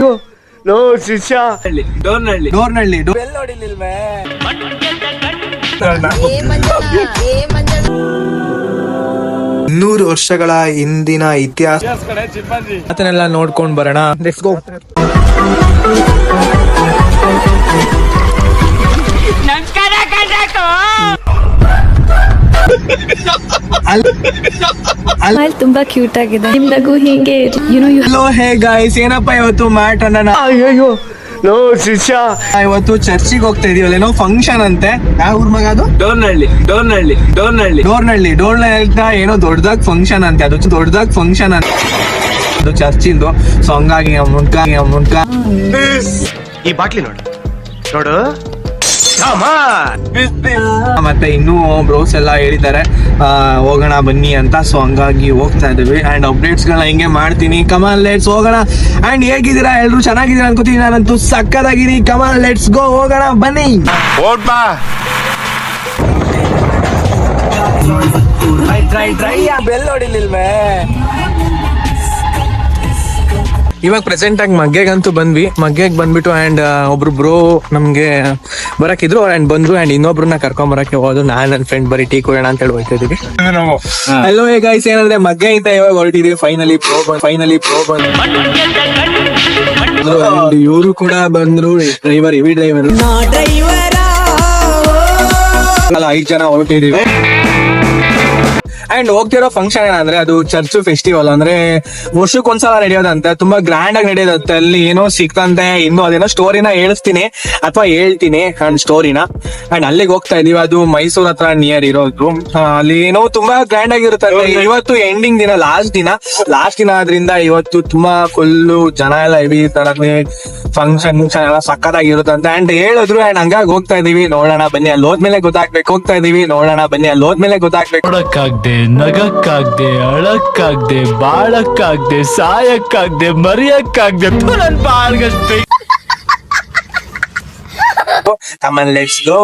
No ಶಿಷ್ಯ. ಡೋರ್ನಳ್ಳಿ ಡೋರ್ನಳ್ಳಿ. Door ಏ ನೂರು ವರ್ಷಗಳ ಹಿಂದಿನ ಇತಿಹಾಸ. ಅದನ್ನೆಲ್ಲ ನೋಡ್ಕೊಂಡು ಬರೋಣ. ಲೆಟ್ಸ್ ಗೋ ಸ್ಮೈಲ್ ತುಂಬಾ ಕ್ಯೂಟ್ ಆಗಿದೆ. ನಿಮ್ ನಗು ಹೀಗೆ you know you hello hey guys ಏನಪ್ಪ ಇವತ್ತು ಮ್ಯಾಟ್ ಅಣ್ಣ ಅಯ್ಯಯ್ಯೋ. ನೋ ಶಿಷ್ಯ. ಇವತ್ತು ಚರ್ಚಿಗೆ ಹೋಗ್ತಾ ಇದೀವಲ್ಲ ಏನೋ ಫಂಕ್ಷನ್ ಅಂತೆ. ಯಾವ ಊರ್ ಮಗ ಅದು? ಡೋರ್ನಳ್ಳಿ ಡೋರ್ನಳ್ಳಿ ಡೋರ್ನಳ್ಳಿ. ಡೋರ್ನಳ್ಳಿ. ಡೋರ್ನಳ್ಳಿ ಏನೋ ದೊಡ್ಡದಾಗ ಫಂಕ್ಷನ್ ಅಂತೆ. ಅದು ದೊಡ್ಡದಾಗ ಫಂಕ್ಷನ್ ಅಂತ. ಅದು ಚರ್ಚಿಂದು. ಸೊ ಹಂಗಾಗಿ ಮುನ್ಕ ಮುನ್ಕ ಈ ಬಾಟ್ಲಿ ನೋಡು. ನೋಡು. ಮತ್ತೆ ಇನ್ನೂ ಬ್ರೋಸ್ ಎಲ್ಲ ಹೇಳಿದ್ದಾರೆ. ಆ, ಹೋಗೋಣ ಬನ್ನಿ ಅಂತ. ಸೊ ಹಂಗಾಗಿ ಹೋಗ್ತಾ ಇದ್ದೀವಿ. ಅಂಡ್ ಅಪ್ಡೇಟ್ಸ್ ಗಳನ್ನ ಹಿಂಗೆ ಮಾಡ್ತೀನಿ. ಕಮಾನ್ ಲೆಟ್ಸ್ ಹೋಗೋಣ. ಅಂಡ್ ಹೇಗಿದ್ದೀರಾ? ಎಲ್ರು ಚೆನ್ನಾಗಿದ್ದೀರಾ ಅನ್ಕೋತೀನಿ. ನಾನಂತೂ ಸಕ್ಕದಾಗಿರಿ ಕಮಾನ್ ಲೆಟ್ಸ್ ಗೋ ಹೋಗೋಣ ಬನ್ನಿ. ಬಾ. ಬೆಲ್ ಹೊಡಿಲಿಲ್ವೇ ಇವಾಗ ಪ್ರೆಸೆಂಟ್ ಆಗಿ ಮಗ್ಗೆಗಂತೂ ಬಂದ್ವಿ. ಮಗ್ಗೆಗೆ ಬಂದ್ಬಿಟ್ಟು ಅಂಡ್ ಒಬ್ರು ಬ್ರೋ ನಮ್ಗೆ ಬರಕಿದ್ರು ಅಂಡ್ ಬಂದ್ರು ಅಂಡ್ ಇನ್ನೊಬ್ರನ್ನ ಕರ್ಕೊಂಡ್ ಬರಕ್ಕೆ ಹೋದ್ರು ನಾನ್ ನನ್ನ ಫ್ರೆಂಡ್ ಬರೀ ಟೀ ಕುಡಿಯೋಣ ಅಂತ ಹೇಳಿ ಹೋಗ್ತಾ ಇದೀವಿ ಹಲೋ ಹೇ ಗೈಸ್ ಏನಂದ್ರೆ ಮಗ್ಗೆ ಇಂತ ಇವಾಗ ಹೊರಟಿದೀವಿ ಫೈನಲಿ ಪ್ರೋ ಫೈನಲಿ ಪ್ರೋ ಬಂದ್ ಇವರು ಕೂಡ ಬಂದ್ರು ಡ್ರೈವರ್ ಇವಿ ಡ್ರೈವರ್ ಅಲ್ಲ ಐದ್ ಜನ ಹೊರಟಿದೀವಿ ಅಂಡ್ ಹೋಗ್ತಿರೋ ಫಂಕ್ಷನ್ ಏನಂದ್ರೆ ಅದು ಚರ್ಚ್ ಫೆಸ್ಟಿವಲ್ ಅಂದ್ರೆ ವರ್ಷಕ್ಕೊಂದ್ಸಲ ನಡೆಯೋದಂತೆ ತುಂಬಾ ಗ್ರ್ಯಾಂಡ್ ಆಗಿ ನಡೆಯೋದಂತೆ. ಅಲ್ಲಿ ಏನೋ ಸಿಕ್ತಂತೆ ಇನ್ನು ಅದೇನೋ ಸ್ಟೋರಿನ ಹೇಳಿಸ್ತೀನಿ ಅಥವಾ ಹೇಳ್ತೀನಿ ಅಂಡ್ ಸ್ಟೋರಿನ ಅಂಡ್ ಅಲ್ಲಿಗೆ ಹೋಗ್ತಾ ಇದೀವಿ. ಅದು ಮೈಸೂರ್ ಹತ್ರ ನಿಯರ್ ಇರೋದು. ಅಲ್ಲಿ ಏನೋ ತುಂಬಾ ಗ್ರ್ಯಾಂಡ್ ಆಗಿರುತ್ತೆ ಇವತ್ತು ಎಂಡಿಂಗ್ ದಿನ ಲಾಸ್ಟ್ ದಿನ. ಲಾಸ್ಟ್ ದಿನ ಆದ್ರಿಂದ ಇವತ್ತು ತುಂಬಾ ಫುಲ್ಲು ಜನ ಎಲ್ಲ ಹೆವಿ ತರ ಫಂಕ್ಷನ್ ಫಂಕ್ಷನ್ ಎಲ್ಲ ಸಕ್ಕತ್ತಾಗಿರುತ್ತಂತೆ ಅಂಡ್ ಹೇಳಿದ್ರು ಅಂಡ್ ಹಂಗಾಗಿ ಹೋಗ್ತಾ ಇದೀವಿ. ನೋಡೋಣ ಬನ್ನಿ ಅಲ್ಲಿ ಹೋದ್ಮೇಲೆ ಗೊತ್ತಾಗ್ಬೇಕು. ಹೋಗ್ತಾ ಇದೀವಿ. ನೋಡೋಣ ಬನ್ನಿ ಅಲ್ಲಿ ಹೋದ್ಮೇಲೆ ಗೊತ್ತಾಗ್ಬೇಕು. ನೋಡಕ್ಕಾಗ್ದೆ ನಗಕ್ಕಾಗ್ದೆ ಅಳಕ್ಕಾಗ್ದೆ ಬಾಳಕ್ಕಾಗ್ದೆ ಸಾಯಕ್ಕಾಗ್ದೆ ಮರಿಯಕ್ಕಾಗ್ದೆ ಥು, ನನ್ ಬಾಳ್ಗಷ್ಟೇ Come on, let's go.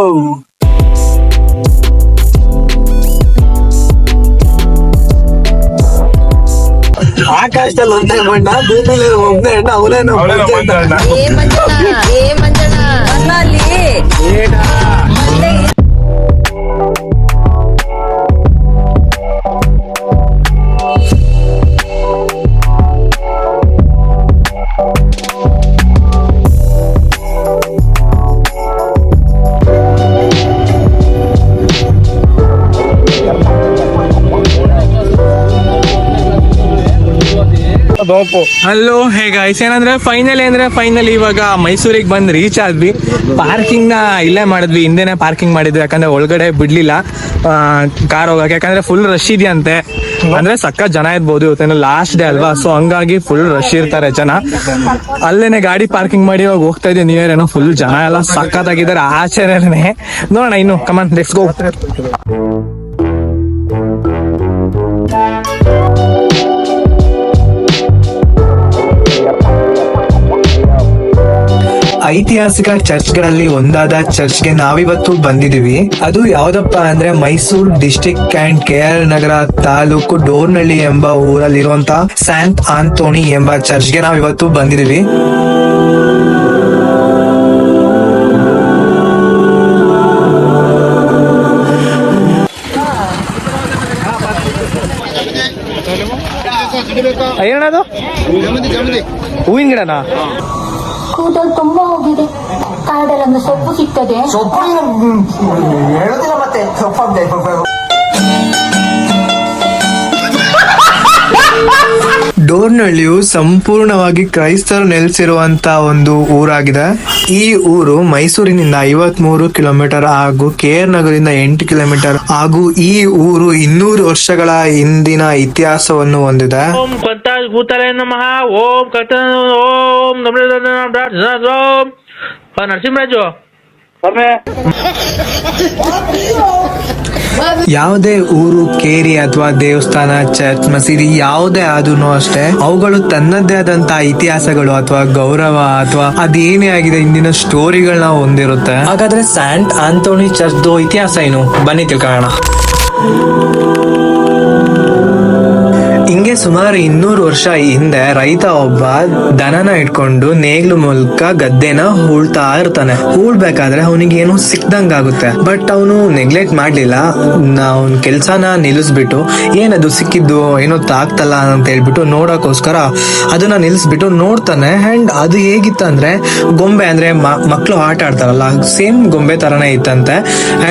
ಆಕಾಶದಲ್ಲಿ ಒಂದೇ ಬಣ್ಣ ಭೂಮಿಲಿ ಒಬ್ಬನೇ ಹೆಣ್ಣ ಅವನೇನು ಏ ಮಂಜಣ್ಣ ಏ ಮಂಜಣ್ಣ ಅಣ್ಣ ಅಲ್ಲಿ ಅಲ್ಲೇ ಹಲೋ ಹೇ ಗಾಯ್ಸ್ ಏನಂದ್ರೆ ಫೈನಲ್ ಏನಂದ್ರೆ ಫೈನಲ್ ಇವಾಗ ಮೈಸೂರಿಗೆ ಬಂದ್ ರೀಚ್ ಆದ್ವಿ. ಪಾರ್ಕಿಂಗ್ನ ಇಲ್ಲೇ ಮಾಡಿದ್ವಿ. ಹಿಂದೆನೆ ಪಾರ್ಕಿಂಗ್ ಮಾಡಿದ್ವಿ. ಯಾಕಂದ್ರೆ ಒಳಗಡೆ ಬಿಡ್ಲಿಲ್ಲ. ಕಾರ್ ಹೋಗಕ್ಕೆ. ಯಾಕಂದ್ರೆ ಫುಲ್ ರಶ್ ಇದೆಯಂತೆ. ಅಂದ್ರೆ ಸಕ್ಕ ಜನ ಇರ್ಬೋದು. ಇವತ್ತೇನು ಲಾಸ್ಟ್ ಡೇ ಅಲ್ವಾ? ಸೊ ಹಂಗಾಗಿ ಫುಲ್ ರಶ್ ಇರ್ತಾರೆ ಜನ. ಅಲ್ಲೇನೆ ಗಾಡಿ ಪಾರ್ಕಿಂಗ್ ಮಾಡಿ ಇವಾಗ ಹೋಗ್ತಾ ಇದ್ದೀನಿ ನಿಯರ್ ಏನೋ ಫುಲ್ ಜನ ಎಲ್ಲ ಸಕ್ಕತ್ತಾಗಿದ್ದಾರೆ ಆಚರಣೆ ನೋಡೋಣ ಇನ್ನು. ಕಮಾನ್ ಲೆಟ್ಸ್ ಗೋ ಐತಿಹಾಸಿಕ ಚರ್ಚ್ಗಳಲ್ಲಿ ಒಂದಾದ ಚರ್ಚ್ಗೆ ನಾವಿವತ್ತು ಬಂದಿದೀವಿ ಅದು ಯಾವ್ದಪ್ಪ ಅಂದ್ರೆ Mysuru district and K R Nagar taluk Dornalli ಎಂಬ ಊರಲ್ಲಿರುವಂತ ಸ್ಯಾಂಟ್ ಆಂತೋಣಿ ಎಂಬ ಚರ್ಚ್ಗೆ ನಾವಿವತ್ತು ಬಂದಿದೀವಿ ಏನದು ಹೂವಿನ ಗಿಡನಾ? ಕೂದಲು ತುಂಬಾ ಹೋಗಿದೆ ಕಾಡಲ್ಲೊಂದು ಸೊಪ್ಪು ಸಿಗ್ತದೆ ಡೋರ್ನಳ್ಳಿಯು ಸಂಪೂರ್ಣವಾಗಿ ಕ್ರೈಸ್ತರು ನೆಲೆಸಿರುವಂತ ಒಂದು ಊರಾಗಿದೆ. ಈ ಊರು ಮೈಸೂರಿನಿಂದ ಐವತ್ ಮೂರು ಕಿಲೋಮೀಟರ್ ಹಾಗೂ ಕೆಆರ್ ನಗರದಿಂದ ಎಂಟು ಕಿಲೋಮೀಟರ್ ಹಾಗೂ ಈ ಊರು ಇನ್ನೂರು ವರ್ಷಗಳ ಹಿಂದಿನ ಇತಿಹಾಸವನ್ನು ಹೊಂದಿದೆ. ನಮಃ. ಓಂ ಓಂ ನರಸಿಂಹರಾಜು. ಯಾವುದೇ ಊರು, ಕೇರಿ ಅಥವಾ ದೇವಸ್ಥಾನ, ಚರ್ಚ್, ಮಸೀದಿ ಯಾವುದೇ ಆದ್ರೂ ಅಷ್ಟೇ, ಅವುಗಳು ತನ್ನದೇ ಆದಂತಹ ಇತಿಹಾಸಗಳು ಅಥವಾ ಗೌರವ ಅಥವಾ ಅದೇನೇ ಆಗಿದೆ ಇಂದಿನ ಸ್ಟೋರಿಗಳನ್ನ ಹೊಂದಿರುತ್ತೆ. ಹಾಗಾದ್ರೆ ಸ್ಯಾಂಟ್ ಆಂಥೋನಿ ಚರ್ಚ್ ಇತಿಹಾಸ ಏನು? ಬನ್ನಿ ತಿಳ್ಕೊಳ್ಳೋಣ. ಸುಮಾರು ಇನ್ನೂರು ವರ್ಷ ಹಿಂದೆ ರೈತ ಒಬ್ಬ ದನನ ಇಟ್ಕೊಂಡು ನೇಗ್ಲು ಮೂಲಕ ಗದ್ದೆನ ಹೂಳ್ತಾ ಇರ್ತಾನೆ. ಹೂಳ್ಬೇಕಾದ್ರೆ ಅವನಿಗೆ ಏನು ಸಿಕ್ದಂಗ ಆಗುತ್ತೆ. ಬಟ್ ಅವನು ನೆಗ್ಲೆಕ್ಟ್ ಮಾಡ್ಲಿಲ್ಲ. ಅವನ್ ಕೆಲ್ಸನ ನಿಲ್ಲಿಸ್ಬಿಟ್ಟು ಏನದು ಸಿಕ್ಕಿದ್ದು, ಏನೋ ತಾಗ್ತಲ್ಲ ಅಂತ ಹೇಳ್ಬಿಟ್ಟು ನೋಡೋಕ್ಕೋಸ್ಕರ ಅದನ್ನ ನಿಲ್ಲಿಸ್ಬಿಟ್ಟು ನೋಡ್ತಾನೆ. ಅಂಡ್ ಅದು ಹೇಗಿತ್ತು ಅಂದ್ರೆ, ಗೊಂಬೆ ಅಂದ್ರೆ ಮಕ್ಕಳು ಆಟ ಆಡ್ತಾರಲ್ಲ ಸೇಮ್ ಗೊಂಬೆ ತರನೇ ಇತ್ತಂತೆ.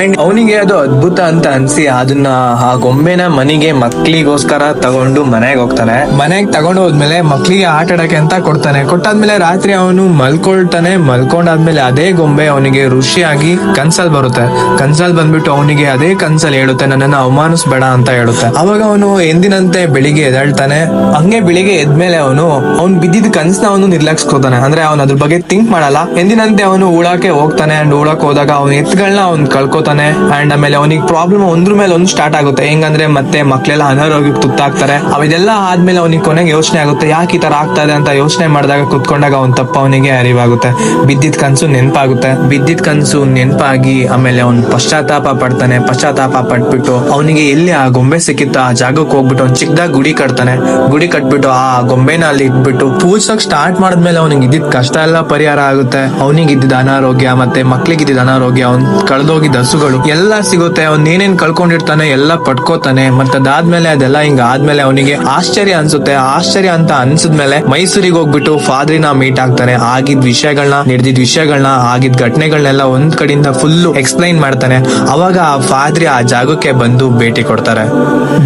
ಅಂಡ್ ಅವನಿಗೆ ಅದು ಅದ್ಭುತ ಅಂತ ಅನ್ಸಿ, ಅದನ್ನ ಆ ಗೊಂಬೆನ ಮನೆಗೆ ಮಕ್ಕಳಿಗೋಸ್ಕರ ತಗೊಂಡು ಮನೆಗೆ ಹೋಗ್ತಾನೆ. ಮನೆಗೆ ತಗೊಂಡು ಹೋದ್ಮೇಲೆ ಮಕ್ಳಿಗೆ ಆಟ ಆಡಕ್ಕೆ ಅಂತ ಕೊಡ್ತಾನೆ. ಕೊಟ್ಟಾದ್ಮೇಲೆ ರಾತ್ರಿ ಅವನು ಮಲ್ಕೊಳ್ತಾನೆ. ಮಲ್ಕೊಂಡಾದ್ಮೇಲೆ ಅದೇ ಗೊಂಬೆ ಅವನಿಗೆ ಋಷಿಯಾಗಿ ಕನ್ಸಲ್ ಬರುತ್ತೆ. ಕನ್ಸಲ್ ಬಂದ್ಬಿಟ್ಟು ಅವನಿಗೆ ಅದೇ ಕನ್ಸಲ್ ಹೇಳುತ್ತೆ, ನನ್ನನ್ನ ಅವಮಾನಿಸ್ಬೇಡ ಅಂತ ಹೇಳುತ್ತೆ. ಅವಾಗ ಅವನು ಎಂದಿನಂತೆ ಬೆಳಿಗ್ಗೆ ಎದಾಳ್ತಾನೆ ಹಂಗೆ ಬೆಳಿಗ್ಗೆ ಎದ್ಮೇಲೆ ಅವನು, ಅವ್ನು ಬಿದ್ದಿದ್ದ ಕನ್ಸನ್ನ ಅವನು ನಿರ್ಲಕ್ಷಿಸ್ಕೋತಾನೆ. ಅಂದ್ರೆ ಅವನು ಅದ್ರ ಬಗ್ಗೆ ಥಿಂಕ್ ಮಾಡಲ್ಲ. ಎಂದಿನಂತೆ ಅವನು ಉಳಾಕೆ ಹೋಗ್ತಾನೆ ಅಂಡ್ ಉಳಕ್ ಹೋದಾಗ ಅವನ ಎತ್ಗಳನ್ನ ಅವ್ನು ಕಳ್ಕೊತಾನೆ. ಅಂಡ್ ಆಮೇಲೆ ಅವನಿಗೆ ಪ್ರಾಬ್ಲಮ್ ಒಂದ್ರ ಮೇಲೆ ಒಂದು ಸ್ಟಾರ್ಟ್ ಆಗುತ್ತೆ. ಹೆಂಗಂದ್ರೆ ಮತ್ತೆ ಮಕ್ಳೆಲ್ಲ ಅನಾರೋಗ್ಯಕ್ಕೆ ತುತ್ತಾಗ್ತಾರೆ. ಅವೆಲ್ಲ ಆದ್ಮೇಲೆ ಅವನಿಗೆ ಕೊನೆಗೆ ಯೋಚನೆ ಆಗುತ್ತೆ, ಯಾಕೆ ಈ ತರ ಆಗ್ತಾ ಇದೆ ಅಂತ ಯೋಚನೆ ಮಾಡಿದಾಗ ಕುತ್ಕೊಂಡಾಗ ಅವನ್ ತಪ್ಪ ಅವನಿಗೆ ಅರಿವಾಗುತ್ತೆ. ಬಿದ್ದಿದ್ ಕನ್ಸು ನೆನಪಾಗುತ್ತೆ. ಬಿದ್ದಿದ್ ಕನ್ಸು ನೆನಪಾಗಿ ಆಮೇಲೆ ಅವ್ನು ಪಶ್ಚಾತ್ತಾಪ ಪಡ್ತಾನೆ, ಪಶ್ಚಾತ್ತಾಪ ಪಟ್ಬಿಟ್ಟು ಅವನಿಗೆ ಎಲ್ಲಿ ಆ ಗೊಂಬೆ ಸಿಕ್ಕಿತ್ತು ಆ ಜಾಗಕ್ಕೆ ಹೋಗ್ಬಿಟ್ಟು ಅವ್ನು ಚಿಕ್ಕದಾಗ ಗುಡಿ ಕಟ್ತಾನೆ. ಗುಡಿ ಕಟ್ಬಿಟ್ಟು ಆ ಗೊಂಬೆನ ಅಲ್ಲಿ ಇಟ್ಬಿಟ್ಟು ಪೂಜಕ್ ಸ್ಟಾರ್ಟ್ ಮಾಡಿದ್ಮೇಲೆ ಅವನಿಗೆ ಇದ್ದಿದ್ ಕಷ್ಟ ಎಲ್ಲ ಪರಿಹಾರ ಆಗುತ್ತೆ. ಅವನಿಗೆ ಇದ್ದಿದ್ದ ಅನಾರೋಗ್ಯ ಮತ್ತೆ ಮಕ್ಳಿಗೆ ಇದ್ದಿದ್ದ ಅನಾರೋಗ್ಯ, ಅವ್ನ್ ಕಳೆದೋಗಿದ್ದ ಹಸುಗಳು ಎಲ್ಲ ಸಿಗುತ್ತೆ. ಅವ್ನ್ ಏನೇನ್ ಕಳ್ಕೊಂಡಿರ್ತಾನೆ ಎಲ್ಲ ಪಡ್ಕೋತಾನೆ ಮತ್ತೆ ಅದಾದ್ಮೇಲೆ ಅದೆಲ್ಲ ಹಿಂಗ ಆದ್ಮೇಲೆ ಅವನಿಗೆ ಆಶ್ಚರ್ಯ ಅನ್ಸುತ್ತೆ. ಆಶ್ಚರ್ಯ ಅಂತ ಅನ್ಸಿದ್ಮೇಲೆ ಮೈಸೂರಿಗೆ ಹೋಗ್ಬಿಟ್ಟು ಫಾದ್ರಿನ ಮೀಟ್ ಆಗ್ತಾನೆ. ಆಗಿದ್ ವಿಷಯಗಳನ್ನ ನಡೆದಿದ್ ವಿಷಯಗಳನ್ನ ಆಗಿದ್ ಘಟನೆಗಳನ್ನೆಲ್ಲ ಒಂದ್ ಕಡೆಯಿಂದ ಫುಲ್ ಎಕ್ಸ್ಪ್ಲೈನ್ ಮಾಡ್ತಾನೆ. ಅವಾಗ ಆ ಫಾದ್ರಿ ಆ ಜಾಗಕ್ಕೆ ಬಂದು ಭೇಟಿ ಕೊಡ್ತಾರೆ.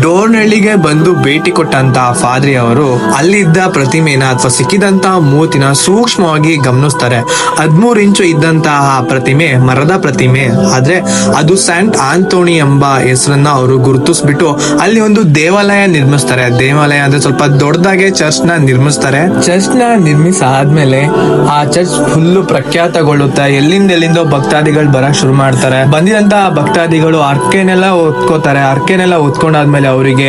ಡೋರ್ನಳ್ಳಿಗೆ ಬಂದು ಭೇಟಿ ಕೊಟ್ಟಂತ ಫಾದ್ರಿ ಅವರು ಅಲ್ಲಿದ್ದ ಪ್ರತಿಮೆನ ಅಥವಾ ಸಿಕ್ಕಿದಂತ ಮೂತಿನ ಸೂಕ್ಷ್ಮವಾಗಿ ಗಮನಿಸ್ತಾರೆ. ಹದ್ಮೂರು ಇಂಚು ಇದ್ದಂತಹ ಆ ಪ್ರತಿಮೆ, ಮರದ ಪ್ರತಿಮೆ. ಆದ್ರೆ ಅದು ಸ್ಯಾಂಟ್ ಆಂಟೋನಿ ಎಂಬ ಹೆಸರನ್ನ ಅವರು ಗುರುತಿಸ್ಬಿಟ್ಟು ಅಲ್ಲಿ ಒಂದು ದೇವಾಲಯ ನಿರ್ಮಿಸ್ತಾರೆ. ದೇವಾಲಯ ಅಂದ್ರೆ ಸ್ವಲ್ಪ ದೊಡ್ಡದಾಗೆ ಚರ್ಚ್ನ ನಿರ್ಮಿಸ್ತಾರೆ. ಚರ್ಚ್ನ ನಿರ್ಮಿಸ ಆದ್ಮೇಲೆ ಆ ಚರ್ಚ್ ಫುಲ್ ಪ್ರಖ್ಯಾತಗೊಳ್ಳುತ್ತೆ. ಎಲ್ಲಿಂದ ಎಲ್ಲಿಂದೋ ಭಕ್ತಾದಿಗಳು ಬರಕ್ ಶುರು ಮಾಡ್ತಾರೆ. ಬಂದಿದಂತ ಭಕ್ತಾದಿಗಳು ಅರ್ಕೆನೆಲ್ಲ ಒತ್ಕೋತಾರೆ ಅರ್ಕೆನೆಲ್ಲ ಒತ್ಕೊಂಡಾದ್ಮೇಲೆ ಅವರಿಗೆ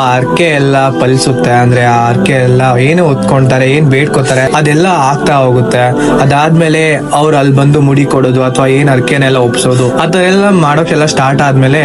ಆ ಅರ್ಕೆ ಎಲ್ಲ ಫಲಿಸುತ್ತೆ. ಅಂದ್ರೆ ಆ ಅರ್ಕೆ ಎಲ್ಲ ಏನು ಹೊತ್ಕೊಂತಾರೆ ಏನ್ ಬೇಡ್ಕೋತಾರೆ ಅದೆಲ್ಲ ಆಗ್ತಾ ಹೋಗುತ್ತೆ. ಅದಾದ್ಮೇಲೆ ಅವ್ರು ಅಲ್ಲಿ ಬಂದು ಮುಡಿ ಕೊಡೋದು ಅಥವಾ ಏನ್ ಅರ್ಕೆನೆಲ್ಲ ಒಪ್ಸೋದು ಅದೆಲ್ಲ ಮಾಡೋಕೆಲ್ಲ ಸ್ಟಾರ್ಟ್ ಆದ್ಮೇಲೆ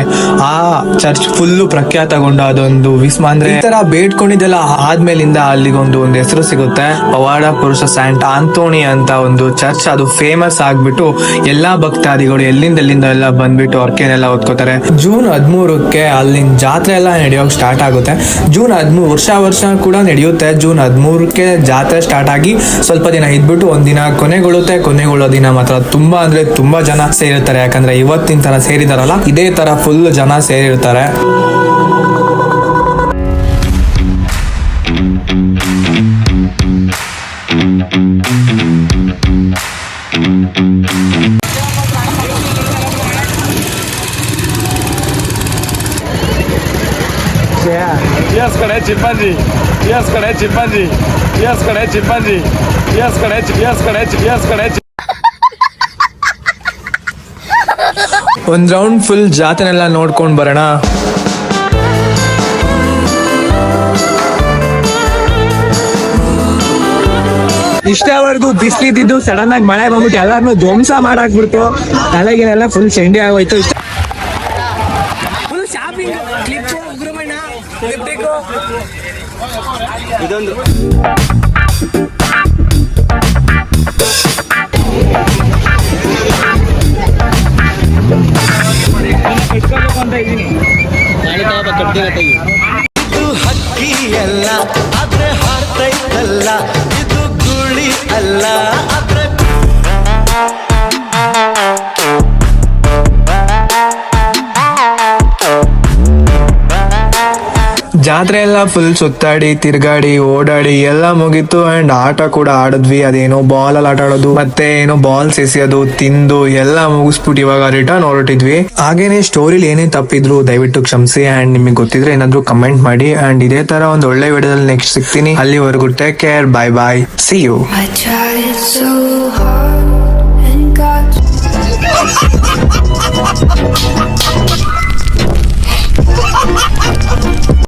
ಆ ಚರ್ಚ್ ಫುಲ್ ಪ್ರಖ್ಯಾತಗೊಂಡ ಅದೊಂದು ವಿಸ್ಮ ಅಂದ್ರೆ ಈ ತರ ಬೇಡ್ಕೊಂಡಿದ್ದೆಲ್ಲ ಆದ್ಮೇಲಿಂದ ಅಲ್ಲಿಗೊಂದು ಒಂದು ಹೆಸರು ಸಿಗುತ್ತೆ. ಪವಾಡ ಪುರುಷ ಸ್ಯಾಂಟ್ ಆಂತೋಣಿ ಅಂತ ಒಂದು ಚರ್ಚ್. ಅದು ಫೇಮಸ್ ಆಗ್ಬಿಟ್ಟು ಎಲ್ಲಾ ಭಕ್ತಾದಿಗಳು ಎಲ್ಲಿಂದ ಎಲ್ಲಿಂದ ಎಲ್ಲ ಬಂದ್ಬಿಟ್ಟು ಅರ್ಕೆನೆಲ್ಲ ಓದ್ಕೋತಾರೆ. ಜೂನ್ ಹದಿಮೂರಕ್ಕೆ ಅಲ್ಲಿನ ಜಾತ್ರೆ ಎಲ್ಲ ನಡೆಯೋಕೆ ಸ್ಟಾರ್ಟ್ ಆಗುತ್ತೆ. ಜೂನ್ ಹದಿಮೂರು ವರ್ಷ ವರ್ಷ ಕೂಡ ನಡೆಯುತ್ತೆ. ಜೂನ್ ಹದಿಮೂರಕ್ಕೆ ಜಾತ್ರೆ ಸ್ಟಾರ್ಟ್ ಆಗಿ ಸ್ವಲ್ಪ ದಿನ ಇದ್ಬಿಟ್ಟು ಒಂದಿನ ಕೊನೆಗೊಳ್ಳುತ್ತೆ. ಕೊನೆಗೊಳ್ಳೋ ದಿನ ಮಾತ್ರ ತುಂಬಾ ಅಂದ್ರೆ ತುಂಬಾ ಜನ ಸೇರಿರ್ತಾರೆ. ಯಾಕಂದ್ರೆ ಇವತ್ತಿನ ತರ ಸೇರಿದಾರಲ್ಲ, ಇದೇ ತರ ಫುಲ್ ಜನ ಸೇರಿರ್ತಾರೆ. Yes, ಕಡೆ ಚಿಂಪಾಂಜಿ ಎಸ್ ಕಡೆ ಚಿಂಪಾಂಜಿ ಎಸ್ ಕಡೆ ಚಿಂಪಾಂಜಿ ಎಸ್ ಕಡೆ ಎಸ್ ಕಡೆ ಎಸ್ ಕಡೆ ಒಂದ್ ರೌಂಡ್ ಫುಲ್ ಜಾತನೆಲ್ಲ ನೋಡ್ಕೊಂಡ್ ಬರೋಣ. ಇಷ್ಟವರೆಗೂ ಬಿಸಿಲಿದ್ದು ಸಡನ್ ಆಗಿ ಮಳೆ ಬಂದ್ಬಿಟ್ಟು ಎಲ್ಲಾರನು ಧ್ವಂಸ ಮಾಡಾಕ್ಬಿಡ್ತು. ತಲೆಗಿನೆಲ್ಲ ಫುಲ್ ಚಂಡಿ ಆಗೋಯ್ತು. ಇಷ್ಟ 可以。ಜಾತ್ರೆ ಎಲ್ಲ ಫುಲ್ ಸುತ್ತಾಡಿ, ತಿರ್ಗಾಡಿ, ಓಡಾಡಿ ಎಲ್ಲ ಮುಗಿತು ಅಂಡ್ ಆಟ ಕೂಡ ಆಡಿದ್ವಿ. ಅದೇನೋ ಬಾಲ್ ಅಲ್ಲಿ ಆಟ ಆಡೋದು, ಮತ್ತೆ ಏನೋ ಬಾಲ್ಸ್ ಎಸೆಯೋದು, ತಿಂದು ಎಲ್ಲ ಮುಗಿಸ್ಬಿಟ್ಟು ಇವಾಗ ರಿಟರ್ನ್ ಹೊರಟಿದ್ವಿ. ಹಾಗೇನೆ ಸ್ಟೋರಿಲಿ ಏನೇ ತಪ್ಪಿದ್ರು ದಯವಿಟ್ಟು ಕ್ಷಮಿಸಿ ಅಂಡ್ ನಿಮಗೆ ಗೊತ್ತಿದ್ರೆ ಏನಾದ್ರು ಕಮೆಂಟ್ ಮಾಡಿ ಅಂಡ್ ಇದೇ ತರ ಒಂದು ಒಳ್ಳೆ ವಿಡಿಯೋದಲ್ಲಿ ನೆಕ್ಸ್ಟ್ ಸಿಗ್ತೀನಿ. ಅಲ್ಲಿವರೆಗೂ take care bye bye see you